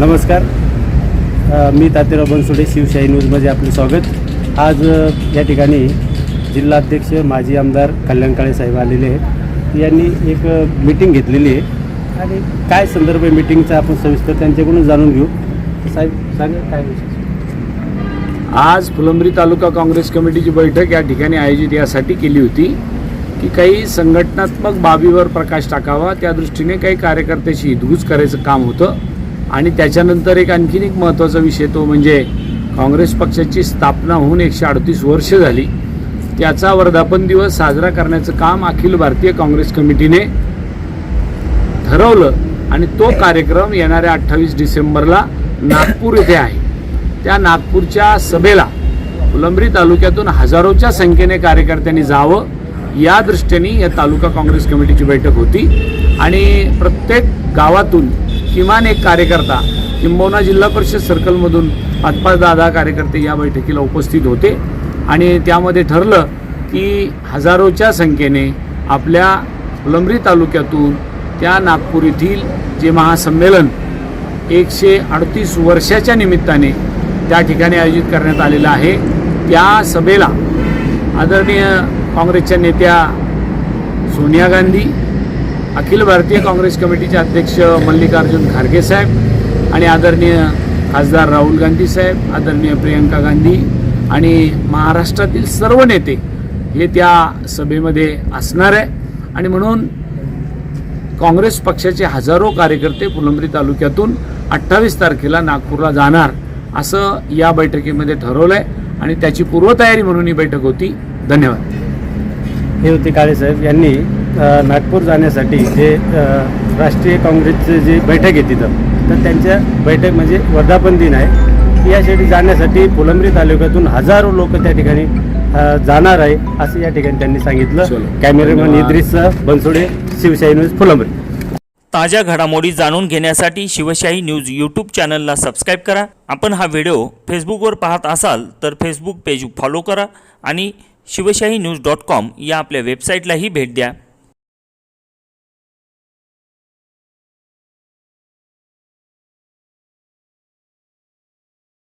नमस्कार. मी तातेराव बनसोडे शिवशाही न्यूजमध्ये आपले स्वागत. आज या ठिकाणी जिल्हाध्यक्ष माजी आमदार कल्याण काळे साहेब आलेले आहेत. यांनी एक मीटिंग घेतलेली आहे. आणि काय संदर्भ आहे मीटिंगचा आपण सविस्तर त्यांच्याकडून जाणून घेऊ. साहेब सांगा काय आज फुलंब्री तालुका काँग्रेस कमिटीची बैठक या ठिकाणी आयोजित यासाठी केली होती की काही संघटनात्मक बाबीवर प्रकाश टाकावा. त्या दृष्टीने काही कार्यकर्त्याशी हितगुज करायचं काम होतं. आणि त्याच्यानंतर एक आणखीन एक महत्त्वाचा विषय तो म्हणजे काँग्रेस पक्षाची स्थापना होऊन एकशे अडतीस वर्ष झाली. त्याचा वर्धापन दिवस साजरा करण्याचं काम अखिल भारतीय काँग्रेस कमिटीने ठरवलं आणि तो कार्यक्रम येणाऱ्या अठ्ठावीस डिसेंबरला नागपूर येथे आहे. त्या नागपूरच्या सभेला फुलंब्री तालुक्यातून हजारोच्या संख्येने कार्यकर्त्यांनी जावं या दृष्टीने या तालुका काँग्रेस कमिटीची बैठक होती. आणि प्रत्येक गावातून किमान एक कार्यकर्ता किंबहुना जिल्हा परिषद सर्कलमधून पाच पाच दहा दहा कार्यकर्ते या बैठकीला उपस्थित होते. आणि त्यामध्ये ठरलं की हजारोच्या संख्येने आपल्या फुलंब्री तालुक्यातून त्या नागपूर येथील जे महासंमेलन एकशे अडतीस वर्षाच्या निमित्ताने त्या ठिकाणी आयोजित करण्यात आलेलं आहे त्या सभेला आदरणीय काँग्रेसच्या नेत्या सोनिया गांधी अखिल भारतीय काँग्रेस कमिटीचे अध्यक्ष मल्लिकार्जुन खारगे साहेब आणि आदरणीय खासदार राहुल गांधी साहेब आदरणीय प्रियंका गांधी आणि महाराष्ट्रातील सर्व नेते हे त्या सभेमध्ये असणार आहे. आणि म्हणून काँग्रेस पक्षाचे हजारो कार्यकर्ते फुलंब्री तालुक्यातून अठ्ठावीस तारखेला नागपूरला जाणार असं या बैठकीमध्ये ठरवलं आहे आणि त्याची पूर्वतयारी म्हणून ही बैठक होती. धन्यवाद. हे होते काळे साहेब. यांनी नागपूर जाण्यासाठी जे राष्ट्रीय काँग्रेसचे जे बैठक आहे तिथं तर त्यांच्या बैठक म्हणजे वर्धापन दिन आहे. यासाठी जाण्यासाठी फुलंब्री तालुक्यातून हजारो लोक त्या ठिकाणी जाणार आहे असं या ठिकाणी त्यांनी सांगितलं. कॅमेरामॅन. इद्रिस बनसोडे शिवशाही न्यूज फुलंब्री. ताज्या घडामोडी जाणून घेण्यासाठी शिवशाही न्यूज यूट्यूब चॅनलला सबस्क्राईब करा. आपण हा व्हिडिओ फेसबुकवर पाहत असाल तर फेसबुक पेज फॉलो करा आणि शिवशाही न्यूज डॉट कॉम या आपल्या वेबसाईटलाही भेट द्या.